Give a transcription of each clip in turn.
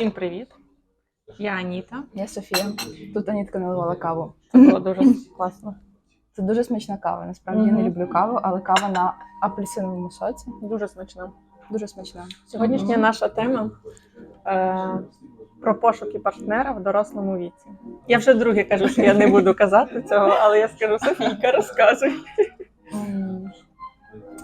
Всім привіт! Я Аніта. Я Софія. Тут Анітка наливала каву. Це було дуже класно. Це дуже смачна кава. Насправді я не люблю каву, але кава на апельсиновому соці Дуже смачно. дуже смачна. Сьогоднішня наша тема е, про пошуки партнера в дорослому віці. Я вже друге кажу, що я не буду казати цього, але я скажу Софійка, розказуй.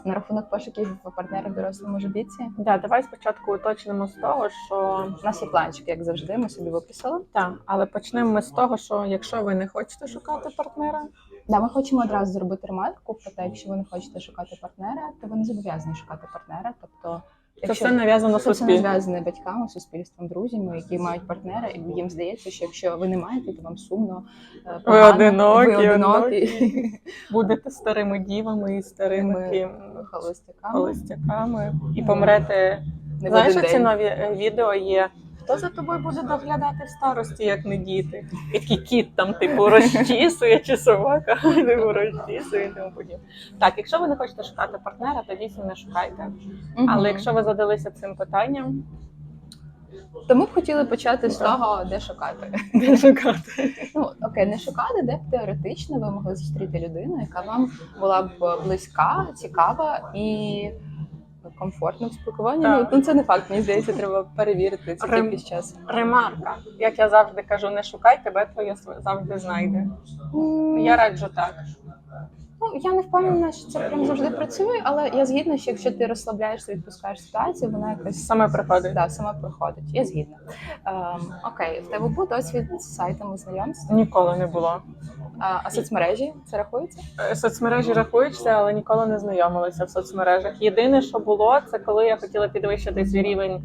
На рахунок пошуків партнера в дорослому ж віці. Да, давай спочатку уточнимо з того, що У нас є планчик, як завжди, ми собі виписали. так, але почнемо ми з того, що якщо ви не хочете шукати партнера, Да, ми хочемо одразу зробити ремарку про те, якщо ви не хочете шукати партнера, то ви не зобов'язані шукати партнера. Тобто, це все нав'язано це все нав'язане батьками, суспільством, друзями, які мають партнера, і їм здається, що якщо ви не маєте, то вам сумно. е, Ви одинокі, ви одинокі. Будете старими дівами і старими холостяками. холостяками і помрете. Не Знаєш, ці нові е, відео є. Хто за тобою буде доглядати в старості, як не діти? І такий кіт там, типу, розчісує чи собака, типу, розчісує і тому подібне. Так, якщо ви не хочете шукати партнера, то дійсно не шукайте. Але якщо ви задалися цим питанням, то ми б хотіли почати з того, де шукати. де шукати? Ну окей, не шукати, де б теоретично ви могли зустріти людину, яка вам була б близька, цікава і комфортна в спілкуванні. Ну, ну це не факт. Мені здається, треба перевірити це Рем- кількість часу. Ремарка. Як я завжди кажу, не шукай, тебе твоє св- завжди знайде. М, Я раджу так. Ну я не впевнена, що це прям завжди працює, але я згідна, що якщо ти розслабляєшся, відпускаєш ситуацію, вона якось Саме приходить. да, сама проходить. Я згідна. Ем, окей, в тебе був досвід з сайтами знайомств, Ніколи не було. а, а соцмережі це рахується? Е, Соцмережі рахуються, але ніколи не знайомилися в соцмережах. Єдине, що було, це коли я хотіла підвищити свій рівень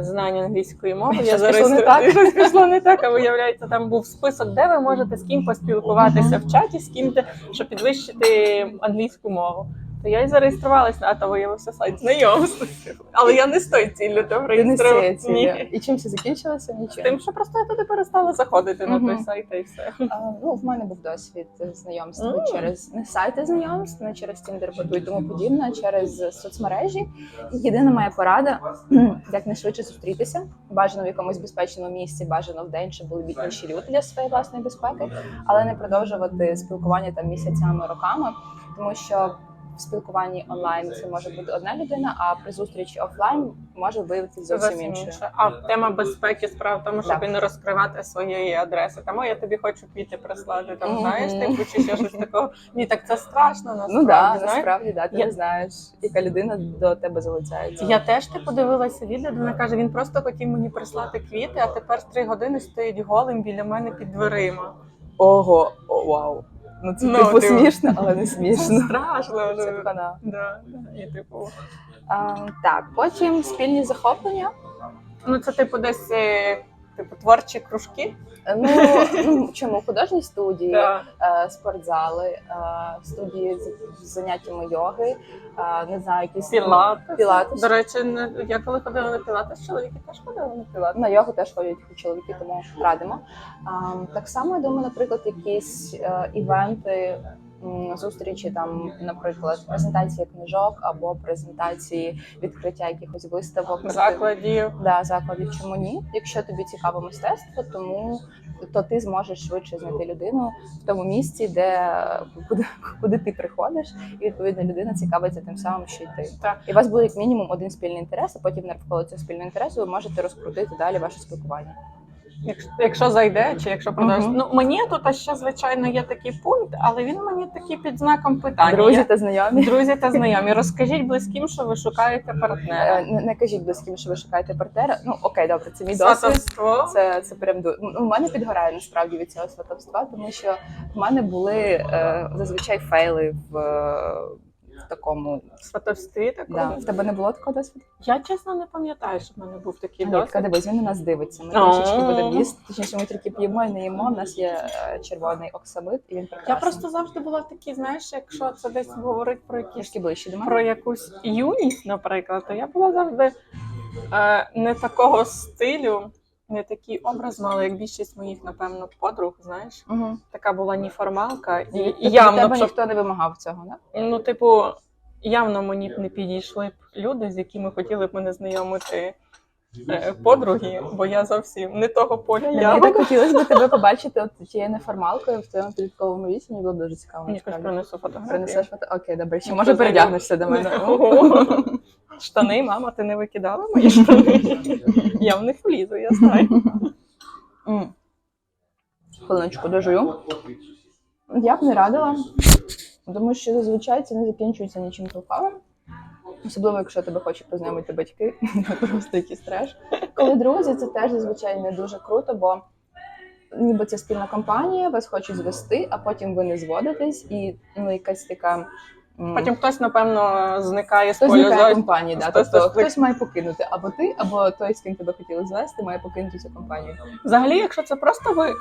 знань англійської мови. Я зараз не так. Щось пішло не так, а виявляється, там був список, де ви можете з ким поспілкуватися в чаті, з ким, щоб підвищити англійську мову. То я й зареєструвалася, а то виявився сайт знайомств. Але я не з тою ціллю там Ти не з цієї реєструвала. цілі. І чим це закінчилося? Нічим. Тим, що просто я туди перестала заходити на той сайт і все. А, ну, в мене був досвід знайомства Мгм. через не сайти знайомств, не через Tinder, Badoo і тому подібне, а через соцмережі. І Єдина моя порада як найшвидше зустрітися, бажано в якомусь безпечному місці, бажано в день, щоб були б інші люди для своєї власної безпеки, але не продовжувати спілкування там місяцями, роками, тому що. В спілкуванні онлайн це може бути одна людина, а при зустрічі офлайн може виявитися зовсім інше. А тема безпеки справа в тому, щоб Так. не розкривати своєї адреси. Тому я тобі хочу квіти прислати. Там Мгм. знаєш, типу, чи ще щось такого. Ні, так це страшно. Насправді, Ну да, знаєш? насправді да, ти Я- не знаєш, яка людина до тебе залицяється. Я теж типу дивилася відео, де вона каже, він просто хотів мені прислати квіти, а тепер три години стоїть голим біля мене під дверима. Ого, о, вау. Ну це Ну, типу ти- смішно, але не Це смішно. страшно. Це хана. Да, да, і типу. А, так, потім спільні захоплення. Ну це типу десь е, типу творчі кружки. Ну, ну чому художні студії, Да. е, спортзали, е, студії з з заняттями йоги, е, не знаю, якісь Пілатес. пілатес. До речі, не- я коли ходила на пілатес, чоловіки теж ходили на пілатес. На йогу теж ходять чоловіки, тому радимо. А, так само я думаю, наприклад, якісь е, івенти. Зустрічі там, наприклад, презентації книжок або презентації відкриття якихось виставок закладів. Да, закладів чому ні? Якщо тобі цікаво мистецтво, тому то ти зможеш швидше знайти людину в тому місці, де куди, куди ти приходиш, і відповідно людина цікавиться тим самим, що й ти. Так. І у вас буде як мінімум один спільний інтерес, а потім навколо цього спільного інтересу ви можете розкрутити далі ваше спілкування. Якщо, якщо зайде, чи якщо продовжить. Мгм. Ну мені тут ще звичайно є такий пункт, але він мені такий під знаком питання. Друзі та знайомі. друзі та знайомі. Розкажіть близьким, що ви шукаєте партнера. Е, Не, не кажіть близьким, що ви шукаєте партнера. Ну окей, добре, це мій досвід. Сватовство. Це, це прям ну, у мене підгорає насправді від цього сватовства, тому що в мене були е, зазвичай фейли в такому. В сватовстві такому. Да. В тебе не було такого досвіду? Я чесно не пам'ятаю, що в мене був такий така досвід. дивись, він на нас дивиться. Ми А. трішечки будемо їсти. Точніше, ми тільки п'ємо і не їмо. У нас є е, червоний оксамит, і він прекрасний. Я просто завжди була такий, знаєш, якщо це десь говорить про якісь ближче до мене. про якусь юність, наприклад, то я була завжди е, не такого стилю, не такий образ мала, як більшість моїх, напевно, подруг, знаєш. Угу. Така була ніформалка. і, І явно, тебе щоб, ніхто не вимагав цього, не? ну, типу, явно мені б не підійшли б люди, з якими хотіли б мене знайомити подруги, бо я зовсім не того поля Мені я. так хотілося б тебе побачити от тією неформалкою в твоєму підлітковому віці. Мені було дуже цікаво. Якось принесу фотографію. Принесеш фото? Окей, добре. Ще Ну, може передягнешся до мене. Штани, мама, ти не викидала мої штани? Я в них влізу, я знаю. Хвилиночку дожую. Я б не радила, тому що зазвичай це не закінчується нічим толковим. Особливо, якщо тебе хочуть познайомити батьки, просто якийсь треш. Коли друзі, це теж зазвичай не дуже круто, бо ніби це спільна компанія, вас хочуть звести, а потім ви не зводитесь, і ну, якась така. Потім хтось, напевно, зникає з Хтось поля зникає зору. компанії, да. Хтось тобто зник- хтось має покинути або ти, або той, з ким тебе хотіли звести, має покинути цю компанію. Взагалі, якщо це просто ви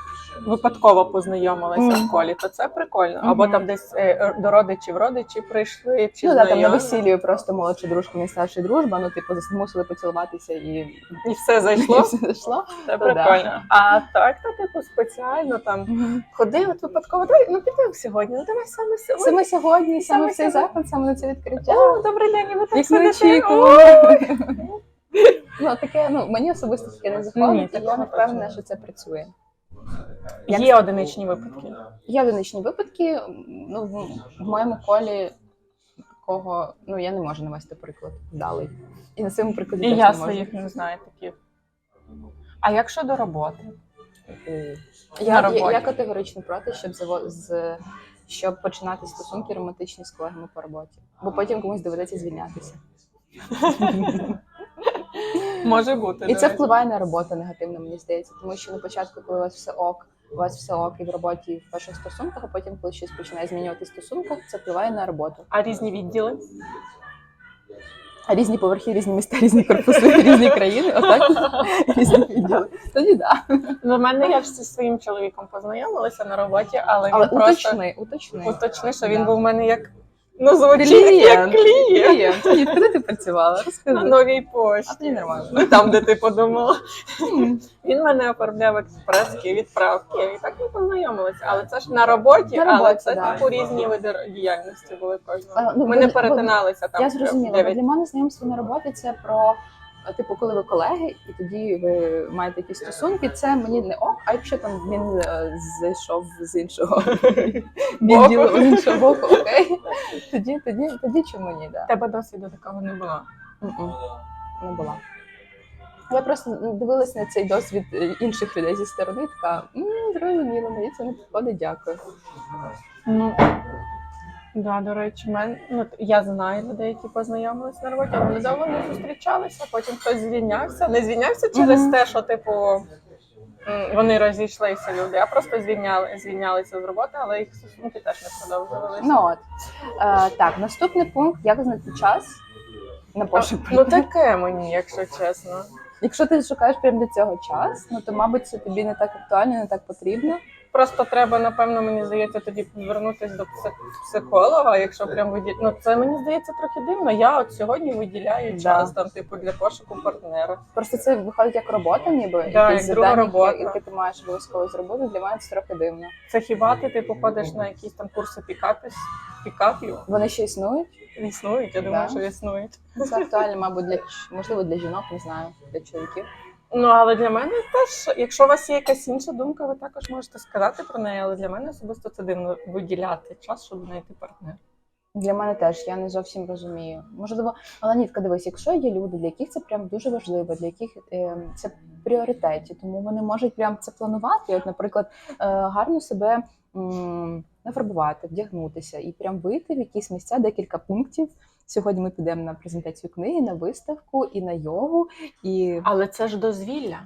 випадково познайомилися Мгм. в колі, то це прикольно. Або Мгм. там десь е, до родичів родичі прийшли, чи ну да, там на знайомі. весіллі просто молодша дружка, не старша дружба, ну типу зас- мусили поцілуватися і, і все і зайшло. все зайшло. Це то да. прикольно. А так, то типу спеціально там ходи, от випадково, давай, ну підемо сьогодні, ну давай саме сьогодні. Саме сьогодні, саме Саме в цей сьогодні. заход, саме на це відкриття. О, добрий день, ви так Як сидите. Ну таке, ну мені особисто таке не заходить, і я не впевнена, що це працює. О, Є одиничні випадки. Є одиничні випадки. Ну в, в моєму колі такого, ну я не можу навести приклад вдалий. І на своєму прикладі І теж я не можу. своїх не знаю таких. А як щодо роботи? Я, на я, роботі. я категорично проти, щоб заво- з щоб починати стосунки романтичні з колегами по роботі, бо потім комусь доведеться звільнятися. Може бути. І це впливає на роботу негативно, мені здається, тому що на початку, коли у вас все ок, у вас все ок і в роботі, і в перших стосунках, а потім, коли щось починає змінювати стосунки, це впливає на роботу. А різні відділи? Різні поверхи, різні міста, різні корпуси, різні країни, отак різні відділи. Тоді да. Ну, в мене я ж зі своїм чоловіком познайомилася на роботі, але він уточни, просто уточни. уточни, що він Да. був в мене як ну звучить як клієнт Клієнт. Куди ти працювала? на Розкажи. новій А пошті. тоді нормально. Ну там, де ти подумала. Він мене оформляв експрески, відправки, і так ми познайомилися. Але це ж на роботі, На але роботі, це да. типу різні види діяльності були кожного. А, ну, Ми не бо- перетиналися там. Я зрозуміла. бо. Для мене знайомство на роботі це про. Типу, коли ви колеги, і тоді ви маєте якісь стосунки, це мені не ок, а якщо там він е, зайшов з іншого відділу, з іншого боку, окей, тоді, тоді, тоді чому ні, да. Тебе досвіду такого не було. М-м, не була. Я просто дивилась на цей досвід е, інших людей зі сторони, така «М, зрозуміло, мені це не підходить, дякую. Ну да, до речі, мен, ну, я знаю людей, які познайомилися на роботі, але довго не зустрічалися. Потім хтось звільнявся. Не звільнявся через Мгм. те, що типу вони розійшлися люди, а просто звільняли, звільнялися з роботи, але їх стосунки теж не продовжувалися. Ну от е, так, наступний пункт: як знайти час на пошук. ну таке мені, якщо чесно. Якщо ти шукаєш прямо для цього час, ну то мабуть це тобі не так актуально, не так потрібно. Просто треба, напевно, мені здається, тоді звернутися до психолога, якщо прям виді... Ну це мені здається трохи дивно. Я от сьогодні виділяю Да. час там, типу, для пошуку партнера. Просто це виходить як робота, ніби Да, як друга робота. яке ти маєш обов'язково зробити. Для мене це трохи дивно. Це хіба ти типу ходиш на якісь там курси пікапів, пікапів? Вони ще існують. Існують, я думаю, Да. що існують. Це актуально, мабуть, для можливо для жінок, не знаю, для чоловіків. Ну але для мене теж, якщо у вас є якась інша думка, ви також можете сказати про неї. Але для мене особисто це дивно виділяти час, щоб знайти партнера. Для мене теж я не зовсім розумію. Можливо, але Нітка, дивись, якщо є люди, для яких це прям дуже важливо, для яких е, це пріоритеті, тому вони можуть прям це планувати. От, наприклад, е, гарно себе м, нафарбувати, вдягнутися і прям вийти в якісь місця, декілька пунктів. Сьогодні ми підемо на презентацію книги, на виставку і на йогу. І Але це ж дозвілля.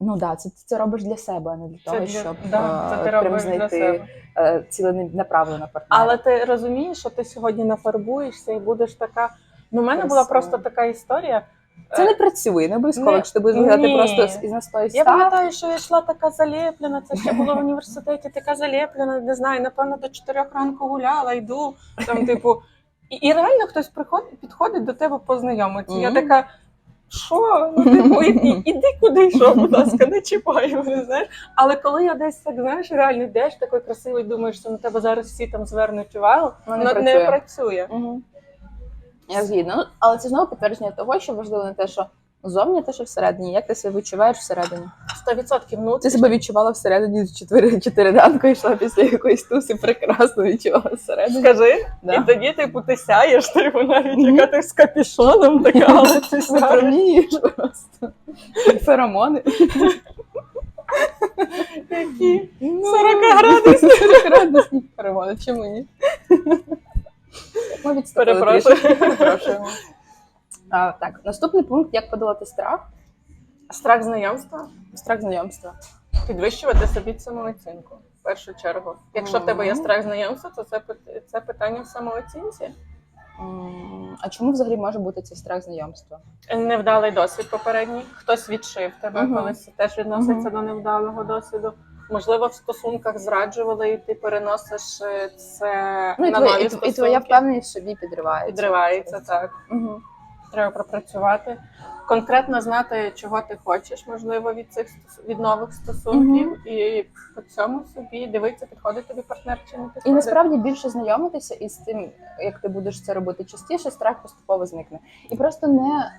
ну да, це це робиш для себе, а не для того, для- щоб да, це е, ти прям робиш для знайти себе. е, ціленаправлено партнера. Але ти розумієш, що ти сьогодні нафарбуєшся і будеш така. Ну, в мене була просто така історія. Це не працює, не обов'язково, якщо ти будеш виглядати просто із настою Я пам'ятаю, що я йшла така залеплена. Це ще було в університеті, така залеплена, не знаю, напевно, до чотирьох ранку гуляла, йду. Там, типу, і, і реально хтось приходить, підходить до тебе познайомитися. Я така. Що? Ну, типу, і, і, іди куди йшов, будь ласка, не чіпай мене, знаєш. Але коли я десь так, знаєш, реально йдеш такий красивий, думаєш, що на тебе зараз всі там звернуть увагу, воно не працює. не працює. Угу. Я згідна. Ну, але це знову підтвердження того, що важливо не те, що Зовні те, що всередині. Як ти себе відчуваєш всередині? 100% Ти себе відчувала всередині з 4, 4 ранку, йшла після якоїсь туси, прекрасно відчувала всередині. Скажи, Да. і тоді типу ти сяєш, типу навіть Мгм. яка ти з капішоном така, але ти сяєш. просто. Феромони. Які? Ну, 40 градусів. 40 градусні феромони, чому ні? Ми відступили Перепрошую. А, так, наступний пункт як подолати страх. Страх знайомства. Страх знайомства. Підвищувати собі самооцінку. В першу чергу. Якщо в тебе є страх знайомства, то це, це питання в самооцінці. А чому взагалі може бути цей страх знайомства? Невдалий досвід попередній. Хтось відшив тебе, Мгм. коли це теж відноситься до невдалого досвіду. Можливо, в стосунках зраджували, і ти переносиш е, це Ну і, на нові і, стосунки. і твоя впевненість собі підривається. Підривається так. Угу. Треба пропрацювати. Конкретно знати, чого ти хочеш, можливо, від цих від нових стосунків, і по цьому собі дивитися, підходить тобі партнер чи не підходить. І насправді більше знайомитися із тим, як ти будеш це робити частіше, страх поступово зникне. І просто не,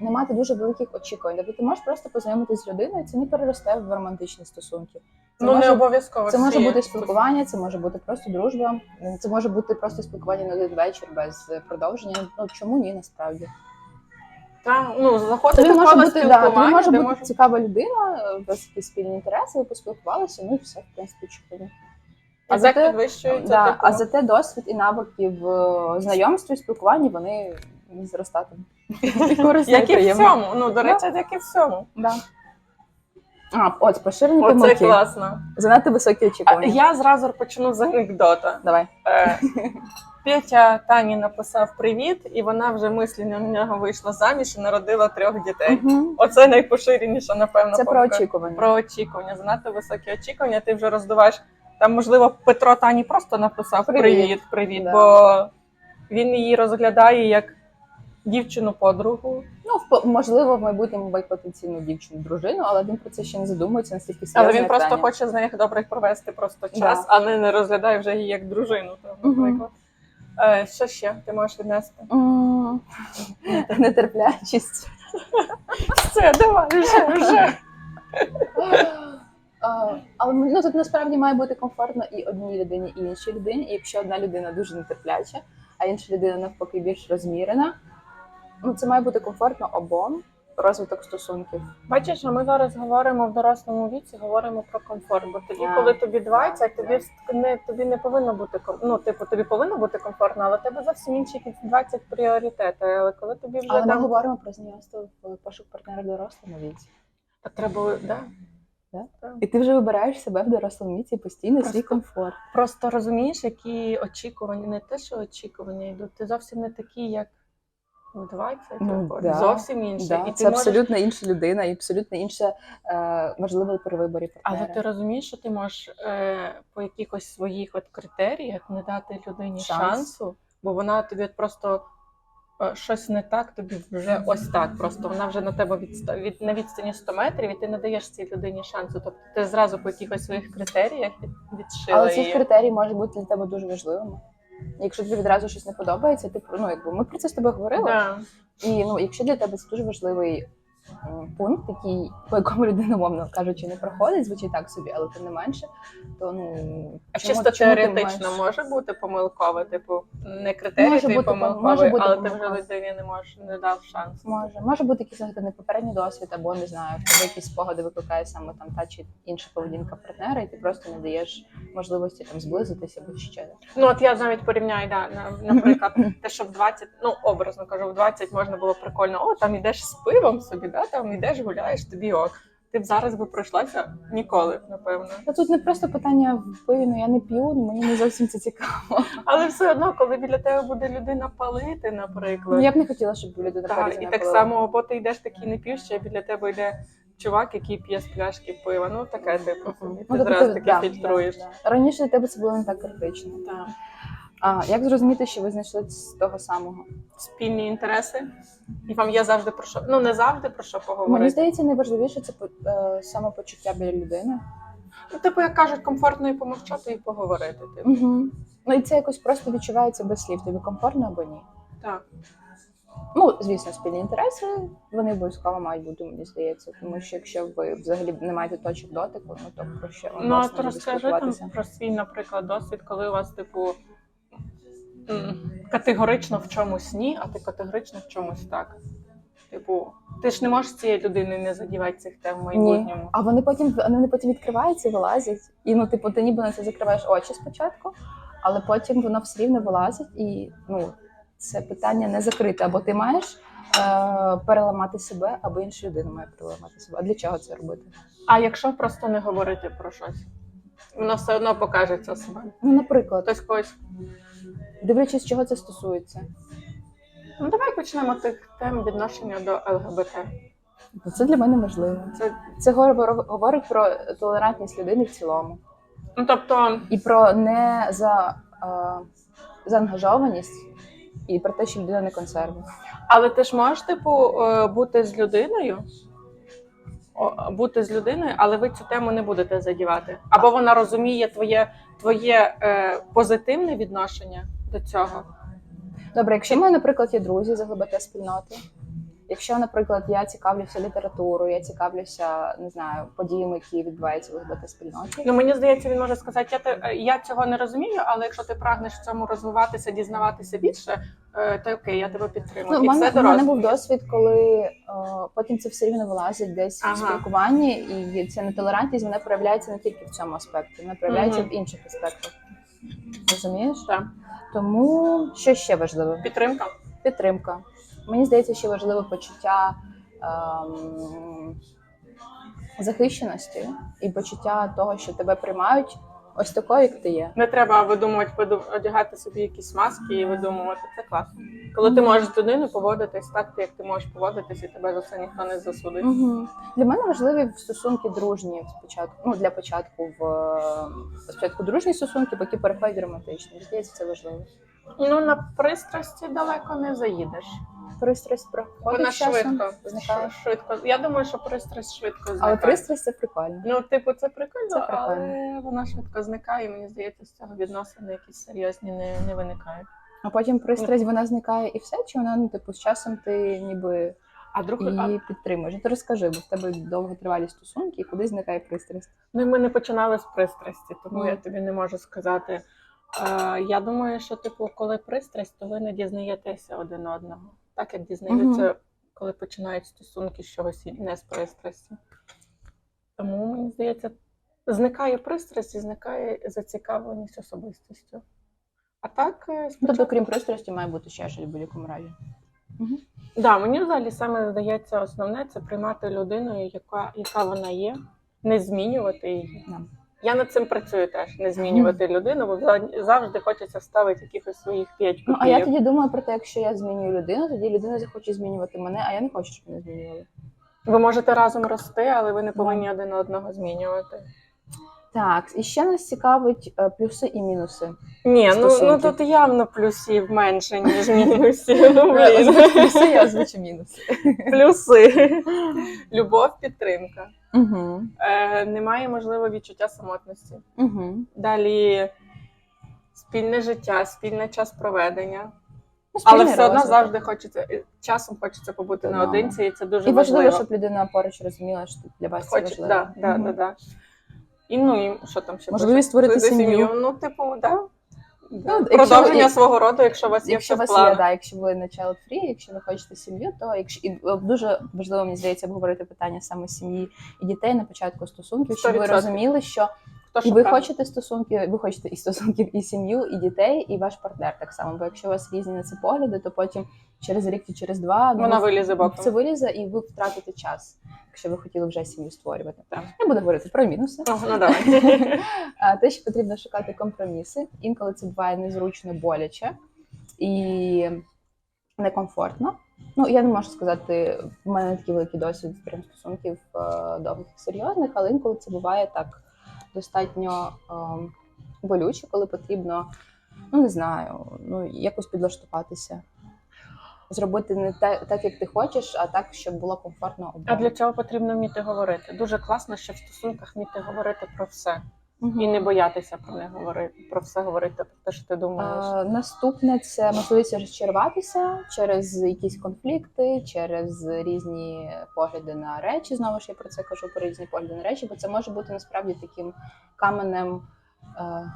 не мати дуже великих очікувань. Тобто ти можеш просто познайомитися з людиною, це не переросте в романтичні стосунки. Це ну не обов'язково. це може бути спілкування, це може бути просто дружба, це може бути просто спілкування на один вечір без продовження. Ну чому ні, насправді. Та, ну, заходити Тобі в може коло бути, да, тобі спілкування, може де бути може- цікава людина, у вас якісь спільні інтереси, ви поспілкувалися, ну і все, в принципі, чудово. А А так зате- підвищується. Да, типу, а зате досвід і навики в е, знайомстві, спілкуванні вони зростатимуть. І корисно, як і в приємно. цьому. Ну, до речі, як і в цьому. Да. А, от, поширені Оце помилки. класно. Занадто високі А, очікування. я зразу почну з анекдота. Давай. Е, Петя Тані написав привіт, і вона вже мислення на нього вийшла заміж і народила трьох дітей. Мгм. Оце найпоширеніша, напевно, Це про очікування. Про очікування. Занадто високі очікування. Ти вже роздуваєш. Там, можливо, Петро Тані просто написав Привіт. привіт, привіт, Да. бо він її розглядає як дівчину-подругу. Ну, можливо, в майбутньому має потенційну дівчину, дружину, але він про це ще не задумується, настільки серйозне Але він просто хоче з нею добре провести просто час, Да. а не, не розглядає вже її як дружину. Наприклад. Е, що ще ти можеш віднести? М, Нетерплячість. Все, давай, вже, вже. Але ну тут насправді має бути комфортно і одній людині, і іншій людині. І якщо одна людина дуже нетерпляча, а інша людина навпаки більш розмірена, ну це має бути комфортно обом розвиток стосунків. Бачиш, а ми зараз говоримо в дорослому віці, говоримо про комфорт. Бо тоді, А, коли тобі 20, тобі вст- не тобі не повинно бути ну, типу, тобі повинно бути комфортно, але тебе зовсім інші 20 пріоритети. Але коли тобі вже Але ми говоримо про знайомство в пошук партнера в дорослому віці. так треба, да. Да? Так. І ти вже вибираєш себе в дорослому віці постійно свій комфорт. Просто розумієш, які очікування, не те, що очікування йдуть. Ти зовсім не такий, як 20 Ну, виходить. да. зовсім інший. Да, і ти це можеш... абсолютно інша людина і абсолютно інша е, можливо при виборі партнера. Але ти розумієш, що ти можеш е, по якихось своїх от критеріях не дати людині Шанс. шансу, бо вона тобі от просто е, щось не так, тобі вже ось так. Просто вона вже на тебе відста... від на відстані 100 метрів, і ти не даєш цій людині шансу. Тобто ти зразу по якихось своїх критеріях від... відшила Але ці її. критерії можуть бути для тебе дуже важливими. Якщо тобі відразу щось не подобається, ти ну якби ми про це з тобою говорили. Да. І ну, якщо для тебе це дуже важливий пункт, який по якому людина, мовно кажучи, не проходить, звучить так собі, але тим не менше, то ну А чому- чисто чому теоретично маєш- може бути помилкове, типу, не критерій Може бути помилковий, може бути але ти вже людині не можеш не дав шанс. Може, може бути якийсь негативний попередній досвід, або не знаю, в тебе якісь спогади викликає саме там та чи інша поведінка партнера, і ти просто не даєш можливості там зблизитися або ще. Ну от я навіть порівняю, да, на- наприклад, те, що в 20, ну образно кажу, в 20 можна було прикольно, о, там ідеш з пивом собі, да, там ідеш, гуляєш, тобі ок. Ти б зараз би пройшлася ніколи, напевно. Та тут не просто питання в пиві, ну я не п'ю, ну мені не зовсім це цікаво. Але все одно, коли біля тебе буде людина палити, Ну наприклад, я б не хотіла, щоб людина так, порізна і так само, або ти йдеш такий не п'ющий, а біля тебе йде чувак, який п'є з пляшки пива. Ну таке типу. Мгм. Ти тобто зразу да, фільтруєш. Раніше для тебе це було не так критично. Так. А як зрозуміти, що ви знайшли з того самого? Спільні інтереси, і вам є завжди про що. Ну не завжди про що поговорити. Мені здається, найважливіше це е, самопочуття біля людини. Ну, типу, як кажуть, комфортно і помовчати, і поговорити. Типу. Угу. Ну і це якось просто відчувається без слів. Тобі комфортно або ні? Так. Ну, звісно, спільні інтереси вони обов'язково мають бути, мені здається. Тому що якщо ви взагалі не маєте точок дотику, ну то про що Ну, а то розкажи там про свій, наприклад, досвід, коли у вас, типу, категорично в чомусь ні, а ти категорично в чомусь так. Типу, ти ж не можеш з цією людиною не задівати цих тем в майбутньому. А вони потім вони потім відкриваються і вилазять. І ну, типу, ти ніби на це закриваєш очі спочатку, але потім воно все рівно вилазить, і ну це питання не закрите. Або ти маєш е- переламати себе, або інша людина має переламати себе. А для чого це робити? А якщо просто не говорити про щось, воно все одно покажеться себе. Ну, наприклад, Хтось когось. Дивлячись, чого це стосується. Ну давай почнемо тих тем відношення до ЛГБТ. Це для мене важливо. Це Це говор- говорить про толерантність людини в цілому ну тобто, і про не за, е, заангажованість, і про те, що людина не консерва. але ти ж можеш типу е, бути з людиною. о, Бути з людиною, але ви цю тему не будете задівати. Або вона розуміє твоє, твоє е, позитивне відношення до цього. Добре, якщо в мене, наприклад, є друзі з ЛГБТ спільноти, якщо, наприклад, я цікавлюся літературою, я цікавлюся, не знаю, подіями, які відбуваються в ЛГБТ спільноті. Ну мені здається, він може сказати, я, те- е, я цього не розумію, але якщо ти прагнеш в цьому розвиватися, дізнаватися більше, е, то окей, я тебе підтримую. Ну, І мене, все в мене був досвід, коли е, потім це все рівно вилазить десь Ага. в спілкуванні, і ця нетолерантність вона проявляється не тільки в цьому аспекті, вона проявляється Мгм. в інших аспектах. Розумієш? Так. Тому що ще важливо? Підтримка. Підтримка. Мені здається, ще важливе почуття ем, захищеності і почуття того, що тебе приймають ось такою, як ти є. Не треба видумувати, одягати собі якісь маски і видумувати. Це класно. Коли ти можеш з людиною поводитись так, як ти можеш поводитись, і тебе за це ніхто не засудить. Угу. Для мене важливі стосунки дружні спочатку. Ну для початку в е, спочатку дружні стосунки, поки переходять романтичні. Здається, це важливо. Ну на пристрасті далеко не заїдеш. Пристрасть проходить Вона часом, швидко. зникає. Швидко. Я думаю, що пристрасть швидко зникає. Але пристрасть це прикольно. Ну, типу, це прикольно, Це прикольно. але вона швидко зникає, і мені здається, з цього відносини якісь серйозні не, не виникають. А потім пристрасть вона зникає і все, чи вона ну типу з часом ти ніби А друг а, її підтримуєш. Ну, Ти розкажи, бо в тебе довготривалі стосунки, і куди зникає пристрасть. ну, ми не починали з пристрасті, тому Ну. я тобі не можу сказати. Е, я думаю, що типу, коли пристрасть, то ви не дізнаєтеся один одного. Так як дізнаються, коли починають стосунки з чогось не з пристрасті. Тому мені здається, зникає пристрасть і зникає зацікавленість особистістю. А так, е, спочатку... Тобто, крім пристрасті, має бути ще щось в будь-якому разі. Да, мені взагалі саме здається, основне це приймати людиною, яка, яка вона є, не змінювати її. Да. Я над цим працюю теж, не змінювати людину, бо за- завжди хочеться ставити якихось своїх п'ять Ну а я тоді думаю про те, якщо я змінюю людину, тоді людина захоче змінювати мене, а я не хочу, щоб мене змінювали. Ви можете разом рости, але ви не повинні один одного змінювати. Так, і ще нас цікавить е, плюси і мінуси. Ні, ну, ну Стосунки. тут явно плюсів менше, ніж мінусів. Ну, блін. Озвучь плюси, я озвучу мінуси. Плюси. Любов, підтримка. Угу. Е, немає, можливо, відчуття самотності. Угу. Далі спільне життя, спільний час проведення. Ну, Але все одно завжди хочеться часом хочеться побути да. наодинці, і це дуже і важливо, важливо. щоб людина поруч розуміла, що для вас це Хоч, важливо. да, да, Мгм. да, да. І ну і що там ще Можливість пише? створити Створити сім'ю. Ну, типу, да. Да. якщо Продовження ви- свого роду, якщо у вас є Якщо у все в вас є, планах. да, якщо ви на child free, якщо ви хочете сім'ю, то якщо і е, дуже важливо мені здається обговорити питання саме сім'ї і дітей на початку стосунків, щоб ви 100%. розуміли, що Хто і ви шукає? хочете стосунки, ви хочете і стосунків, і сім'ю, і дітей, і ваш партнер так само. Бо якщо у вас різні на це погляди, то потім через рік чи через два ну, Вона ви- вилізе боком. це вилізе, і ви втратите час, якщо ви хотіли вже сім'ю створювати. Так. Я буду говорити про мінуси. Ну, ну давай. А, Те, що потрібно шукати компроміси. Інколи це буває незручно, боляче і некомфортно. Ну, я не можу сказати, в мене такий великий досвід прям стосунків е, довгих серйозних, але інколи це буває так достатньо е, болюче, коли потрібно, ну не знаю, ну якось підлаштуватися. Зробити не те, так, як ти хочеш, а так, щоб було комфортно А для цього потрібно вміти говорити. Дуже класно, що в стосунках вміти говорити про все. Мгм. і не боятися про них говорити, про все говорити, про те, що ти думаєш. А, Наступне це можливість розчаруватися через якісь конфлікти, через різні погляди на речі. Знову ж я про це кажу про різні погляди на речі, бо це може бути насправді таким каменем. Е,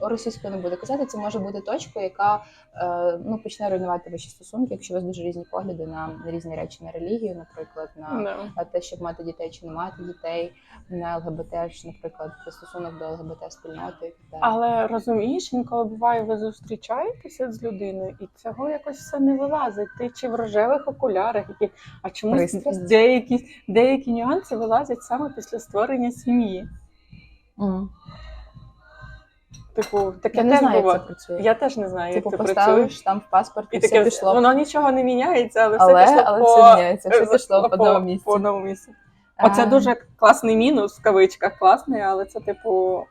Російською не буду казати, це може бути точкою, яка е, ну почне руйнувати ваші стосунки, якщо у вас дуже різні погляди на різні речі, на релігію, наприклад, на Да. а те, щоб мати дітей чи не мати дітей, на ЛГБТ, ж, наприклад, стосунок до ЛГБТ спільноти. Але розумієш, інколи буває, ви зустрічаєтеся з людиною, і цього якось все не вилазить. Ти чи в рожевих окулярах, які а чомусь деякі, деякі нюанси вилазять саме після створення сім'ї. Мгм. Типу, таке Я не теж знаю, як це працює. Я теж не знаю, типу, як це працює. поставиш там в паспорт і, І все таке пішло. воно нічого не міняється, але, але, все пішло але по, все міняється, все пішло по по, одному місці. по одному місці. Оце А, дуже класний мінус в кавичках, класний, але це типу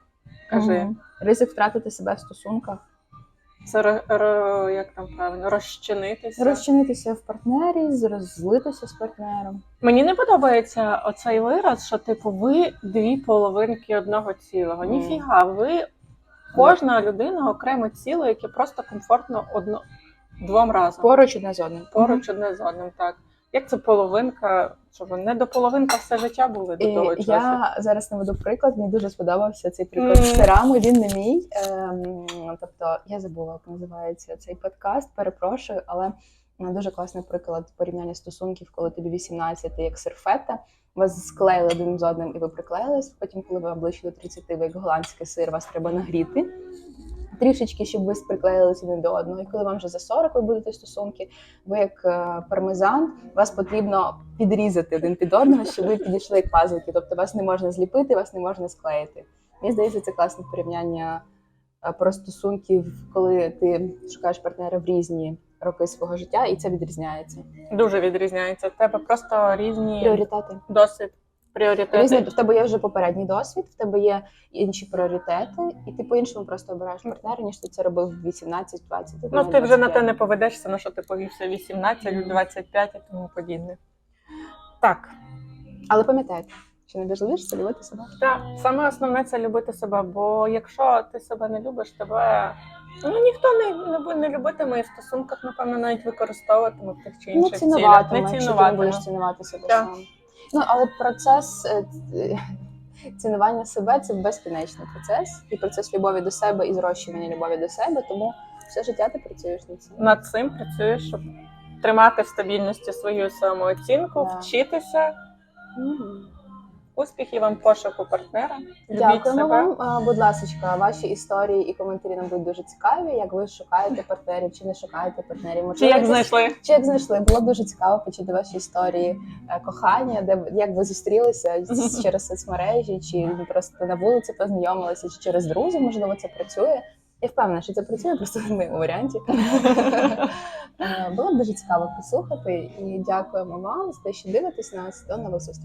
кажи, мгм. Ризик втратити себе в стосунках, це як там правильно, розчинитися. розчинитися в партнері, розлитися з партнером. Мені не подобається оцей вираз, що типу ви дві половинки одного цілого. Мгм. Ніфіга, ви кожна людина окреме ціле, яке просто комфортно одно двом разом. Поруч одне з одним. Поруч одне з одним, так. Як це половинка? Що ви не до половинка все життя були до того часу? я зараз наведу приклад. Мені дуже сподобався цей приклад Мгм. з сирами. Він не мій. Ем, тобто я забула, як називається цей подкаст. Перепрошую, але дуже класний приклад порівняння стосунків, коли тобі 18, ти як серфета. Вас склеїли один з одним і ви приклеїлись. Потім, коли ви ближче до 30, ви як голландський сир, вас треба нагріти. Трішечки, щоб ви приклеїлися один до одного. І коли вам вже за 40 ви будете стосунки, ви як е, пармезан, вас потрібно підрізати один під одного, щоб ви підійшли як пазлики. Тобто вас не можна зліпити, вас не можна склеїти. Мені здається, це класне порівняння е, про стосунків, коли ти шукаєш партнера в різні роки свого життя, і це відрізняється. Дуже відрізняється. В тебе просто різні Пріоритети. досвід, пріоритети. Різні в тебе є вже попередній досвід, в тебе є інші пріоритети, і ти по-іншому просто обираєш партнера, ніж ти це робив в 18-20. Ну, ти вже на те не поведешся, на що ти повівся 18, 25 і тому подібне. Так, Але пам'ятайте, що найважливіше це любити себе. так, саме основне це любити себе, бо якщо ти себе не любиш, тебе ну ніхто не, не, не любитиме і в стосунках, напевно, навіть використовуватиме в тих чи Не інших цілях. цінуватиме, Не якщо ти не будеш цінувати себе Так. сам. Ну, але процес е, ц- цінування себе це безкінечний процес, і процес любові до себе і зрощування любові до себе, тому все життя ти працюєш над цим. Над цим працюєш, щоб тримати в стабільності свою самооцінку, Да. вчитися. Мгм. Успіхів вам пошуку партнера. Любіть Дякуємо себе. вам. Будь ласка, ваші історії і коментарі нам будуть дуже цікаві. Як ви шукаєте партнерів чи не шукаєте партнерів? Чи як знайшли? Чи як знайшли? Було б дуже цікаво почути ваші історії е, кохання, де як ви зустрілися через соцмережі, чи просто на вулиці познайомилися, чи через друзів, можливо, це працює. Я впевнена, що це працює просто в моєму варіанті. Е, Було б дуже цікаво послухати і дякуємо вам за те, що дивитесь нас. До нових зустрічей.